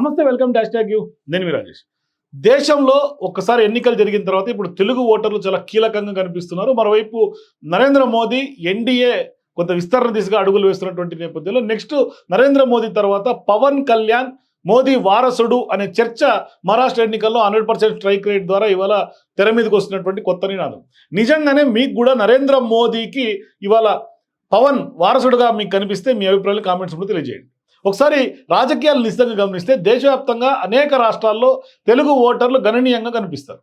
నమస్తే welcome dash tag you. నేను మీ రాజేష్. దేశంలో ఒక్కసారి ఎన్నికలు జరిగిన తర్వాత ఇప్పుడు తెలుగు ఓటర్లు చాలా కీలకంగా కనిపిస్తున్నారు. మరోవైపు నరేంద్ర మోదీ ఎన్డీఏ కొంత విస్తరణ దిశగా అడుగులు వేస్తున్నటువంటి నేపథ్యంలో నెక్స్ట్ నరేంద్ర మోదీ తర్వాత పవన్ కళ్యాణ్ మోదీ వారసుడు అనే చర్చ మహారాష్ట్ర ఎన్నికల్లో హండ్రెడ్ పర్సెంట్ స్ట్రైక్ రేట్ ద్వారా ఇవాళ తెర మీదకి వస్తున్నటువంటి కొత్త నినాదం. నిజంగానే మీకు కూడా నరేంద్ర మోదీకి ఇవాళ పవన్ వారసుడుగా మీకు కనిపిస్తే మీ అభిప్రాయాలు కామెంట్స్ కూడా తెలియజేయండి. ఒకసారి రాజకీయాలు నిశ్చితంగా గమనిస్తే దేశవ్యాప్తంగా అనేక రాష్ట్రాల్లో తెలుగు ఓటర్లు గణనీయంగా కనిపిస్తారు.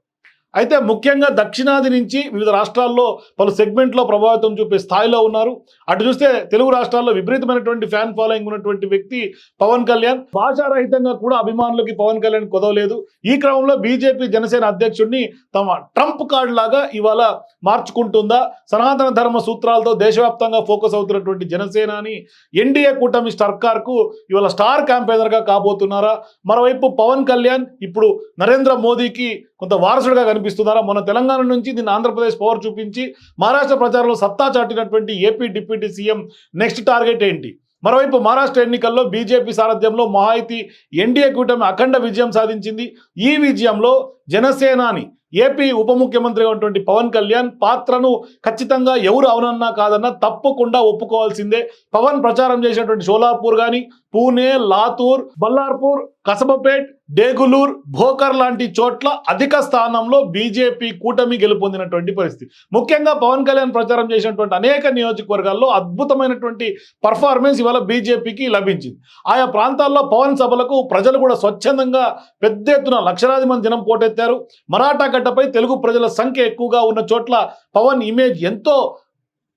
అయితే ముఖ్యంగా దక్షిణాది నుంచి వివిధ రాష్ట్రాల్లో పలు సెగ్మెంట్లో ప్రభావితం చూపే స్థాయిలో ఉన్నారు. అటు చూస్తే తెలుగు రాష్ట్రాల్లో విపరీతమైనటువంటి ఫ్యాన్ ఫాలోయింగ్ ఉన్నటువంటి వ్యక్తి పవన్ కళ్యాణ్. భాషారహితంగా కూడా అభిమానులకి పవన్ కళ్యాణ్ కుదవలేదు. ఈ క్రమంలో బీజేపీ జనసేన అధ్యక్షుడిని తమ ట్రంప్ కార్డు లాగా ఇవాళ మార్చుకుంటుందా? సనాతన ధర్మ సూత్రాలతో దేశవ్యాప్తంగా ఫోకస్ అవుతున్నటువంటి జనసేనాని ఎన్డీఏ కూటమి సర్కార్కు ఇవాళ స్టార్ క్యాంపెయినర్గా కాబోతున్నారా? మరోవైపు పవన్ కళ్యాణ్ ఇప్పుడు నరేంద్ర మోదీకి కొంత వారసుడిగా చూపిస్తున్నారా? మొన్న తెలంగాణ నుంచి దీన్ని ఆంధ్రప్రదేశ్ పవర్ చూపించి మహారాష్ట్ర ప్రచారంలో సత్తా చాటినటువంటి AP deputy CM next target ఏంటి? మరోవైపు మహారాష్ట్ర ఎన్నికల్లో బీజేపీ సారథ్యంలో మహాయితీ ఎన్డీఏ కూటమి అఖండ విజయం సాధించింది. ఈ విజయంలో జనసేనాని ఏపీ ఉప ముఖ్యమంత్రిగా ఉన్నటువంటి పవన్ కళ్యాణ్ పాత్రను ఖచ్చితంగా ఎవరు అవునన్నా కాదన్నా తప్పకుండా ఒప్పుకోవాల్సిందే. పవన్ ప్రచారం చేసినటువంటి షోలాపూర్ కానీ పూణే లాతూర్ బల్లార్పూర్ కసబపేట్ డేగులూర్ భోకర్ లాంటి చోట్ల అధిక స్థానంలో బీజేపీ కూటమి గెలుపొందినటువంటి పరిస్థితి. ముఖ్యంగా పవన్ కళ్యాణ్ ప్రచారం చేసినటువంటి అనేక నియోజకవర్గాల్లో అద్భుతమైనటువంటి పర్ఫార్మెన్స్ ఇవాళ బీజేపీకి లభించింది. ఆయా ప్రాంతాల్లో పవన్ సభలకు ప్రజలు కూడా స్వచ్ఛందంగా పెద్ద ఎత్తున లక్షలాది మంది జనం పోటెత్తారు మరాఠా గడ్డపై తెలుగు ప్రజల సంఖ్య ఎక్కువగా ఉన్న చోట్ల పవన్ ఇమేజ్ ఎంతో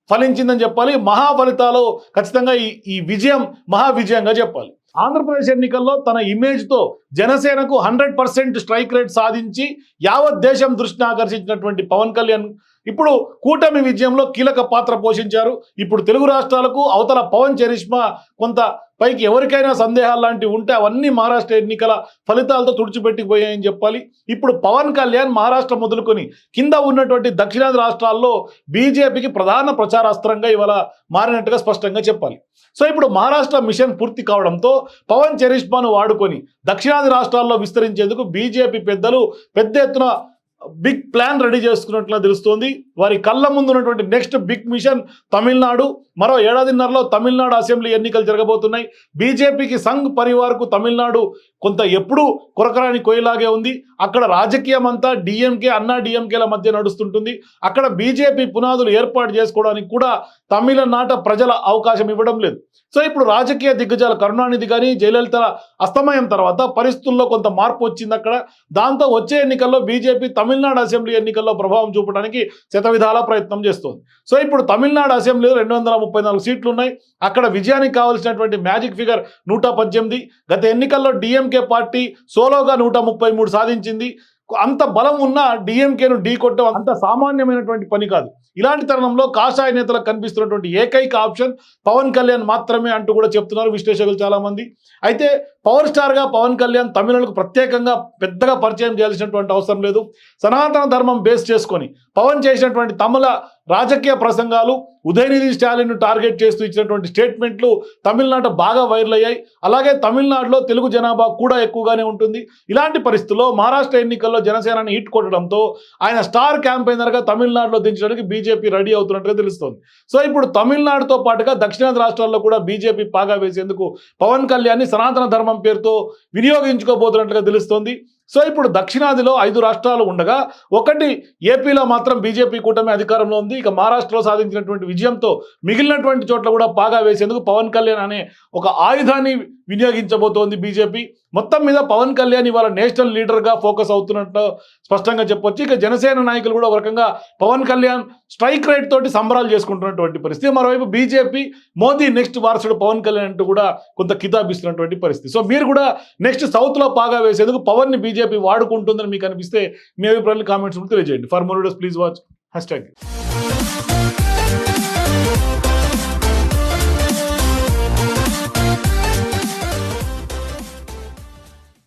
ఫలించిందని చెప్పాలి. మహా ఫలితాలు ఖచ్చితంగా ఈ ఈ విజయం మహా విజయంగా చెప్పాలి. ఆంధ్రప్రదేశ్ ఎన్నికల్లో తన ఇమేజ్తో జనసేనకు హండ్రెడ్ పర్సెంట్ స్ట్రైక్ రేట్ సాధించి యావత్ దేశం దృష్టిని ఆకర్షించినటువంటి పవన్ కళ్యాణ్ ఇప్పుడు కూటమి విజయంలో కీలక పాత్ర పోషించారు. ఇప్పుడు తెలుగు రాష్ట్రాలకు అవతల పవన్ చరిష్మా కొంత పైకి ఎవరికైనా సందేహాలు లాంటివి ఉంటే అవన్నీ మహారాష్ట్ర ఎన్నికల ఫలితాలతో తుడిచిపెట్టిపోయాయని చెప్పాలి. ఇప్పుడు పవన్ కళ్యాణ్ మహారాష్ట్ర మొదలుకొని కింద ఉన్నటువంటి దక్షిణాది రాష్ట్రాల్లో బీజేపీకి ప్రధాన ప్రచారాస్త్రంగా ఇవాళ మారినట్టుగా స్పష్టంగా చెప్పాలి. సో ఇప్పుడు మహారాష్ట్ర మిషన్ పూర్తి కావడంతో పవన్ చరిష్మాను వాడుకొని దక్షిణాది రాష్ట్రాల్లో విస్తరించేందుకు బీజేపీ పెద్దలు పెద్ద ఎత్తున బిగ్ ప్లాన్ రెడీ చేసుకున్నట్లుగా తెలుస్తోంది. వారి కళ్ళ ముందు ఉన్నటువంటి నెక్స్ట్ బిగ్ మిషన్ తమిళనాడు మరో ఏడాదిన్నరలో తమిళనాడు అసెంబ్లీ ఎన్నికలు జరగబోతున్నాయి. బీజేపీకి సంఘ్ పరివార్కు తమిళనాడు కొంత ఎప్పుడూ కొరకరాని కొయ్యలాగే ఉంది. అక్కడ రాజకీయం అంతా డిఎంకే అన్నా డిఎంకేల మధ్య నడుస్తుంటుంది. అక్కడ బీజేపీ పునాదులు ఏర్పాటు చేసుకోవడానికి కూడా తమిళనాట ప్రజల అవకాశం ఇవ్వడం లేదు. సో ఇప్పుడు రాజకీయ దిగ్గజాల కరుణానిధి కానీ జయలలిత అస్తమయం తర్వాత పరిస్థితుల్లో కొంత మార్పు వచ్చింది అక్కడ దాంతో వచ్చే ఎన్నికల్లో బీజేపీ తమిళనాడు అసెంబ్లీ ఎన్నికల్లో ప్రభావం చూపడానికి శతవిధాల ప్రయత్నం చేస్తోంది. సో ఇప్పుడు తమిళనాడు అసెంబ్లీలో రెండు వందల ముప్పై నాలుగు సీట్లు ఉన్నాయి అక్కడ విజయానికి కావాల్సినటువంటి మ్యాజిక్ ఫిగర్ నూట పద్దెనిమిది. గత ఎన్నికల్లో డిఎంకే పార్టీ సోలోగా నూట ముప్పై మూడు సాధించింది. అంత బలం ఉన్న డిఎంకేను ఢీ కొట్టడం అంత సామాన్యమైనటువంటి పని కాదు. ఇలాంటి తరుణంలో కాషాయ నేతలకు కనిపిస్తున్నటువంటి ఏకైక ఆప్షన్ పవన్ కళ్యాణ్ మాత్రమే అంటూ కూడా చెప్తున్నారు విశ్లేషకులు చాలామంది. అయితే పవర్ స్టార్గా పవన్ కళ్యాణ్ తమిళులకు ప్రత్యేకంగా పెద్దగా పరిచయం చేయాల్సినటువంటి అవసరం లేదు. సనాతన ధర్మం బేస్ చేసుకొని పవన్ చేసినటువంటి తమిళ రాజకీయ ప్రసంగాలు ఉదయనిధి స్టాలిన్ను టార్గెట్ చేస్తూ ఇచ్చినటువంటి స్టేట్మెంట్లు తమిళనాడు బాగా వైరల్ అయ్యాయి. అలాగే తమిళనాడులో తెలుగు జనాభా కూడా ఎక్కువగానే ఉంటుంది. ఇలాంటి పరిస్థితుల్లో మహారాష్ట్ర ఎన్నికల్లో జనసేనని హిట్ కొట్టడంతో ఆయన స్టార్ క్యాంపెయినర్గా తమిళనాడులో దించడానికి బీజేపీ రెడీ అవుతున్నట్టుగా తెలుస్తోంది. సో ఇప్పుడు తమిళనాడుతో పాటుగా దక్షిణాది రాష్ట్రాల్లో కూడా బీజేపీ పాగా వేసేందుకు పవన్ కళ్యాణ్ని సనాతన ధర్మం పేరుతో వినియోగించుకోబోతున్నట్లుగా తెలుస్తోంది. సో ఇప్పుడు దక్షిణాదిలో ఐదు రాష్ట్రాలు ఉండగా ఒకటి ఏపీలో మాత్రం బీజేపీ కూటమి అధికారంలో ఉంది. ఇక మహారాష్ట్రలో సాధించినటువంటి విజయంతో మిగిలినటువంటి చోట్ల కూడా పాగా వేసేందుకు పవన్ కళ్యాణ్ అనే ఒక ఆయుధాన్ని వినియోగించబోతోంది బీజేపీ. మొత్తం మీద పవన్ కళ్యాణ్ ఇవాళ నేషనల్ లీడర్గా ఫోకస్ అవుతున్నట్టు స్పష్టంగా చెప్పొచ్చు. ఇక జనసేన నాయకులు కూడా ఒక రకంగా పవన్ కళ్యాణ్ స్ట్రైక్ రేట్ తోటి సంబరాలు చేసుకుంటున్నటువంటి పరిస్థితి. మరోవైపు బీజేపీ మోదీ నెక్స్ట్ వారసుడు పవన్ కళ్యాణ్ అంటూ కూడా కొంత కితాబిస్తున్నటువంటి పరిస్థితి. సో మీరు కూడా నెక్స్ట్ సౌత్లో పాగా వేసేందుకు పవన్ని బీజేపీ వాడుకుంటుందని మీకు అనిపిస్తే మీ అభిప్రాయాలు కామెంట్స్ తెలియజేయండి. For more videos please watch hashtag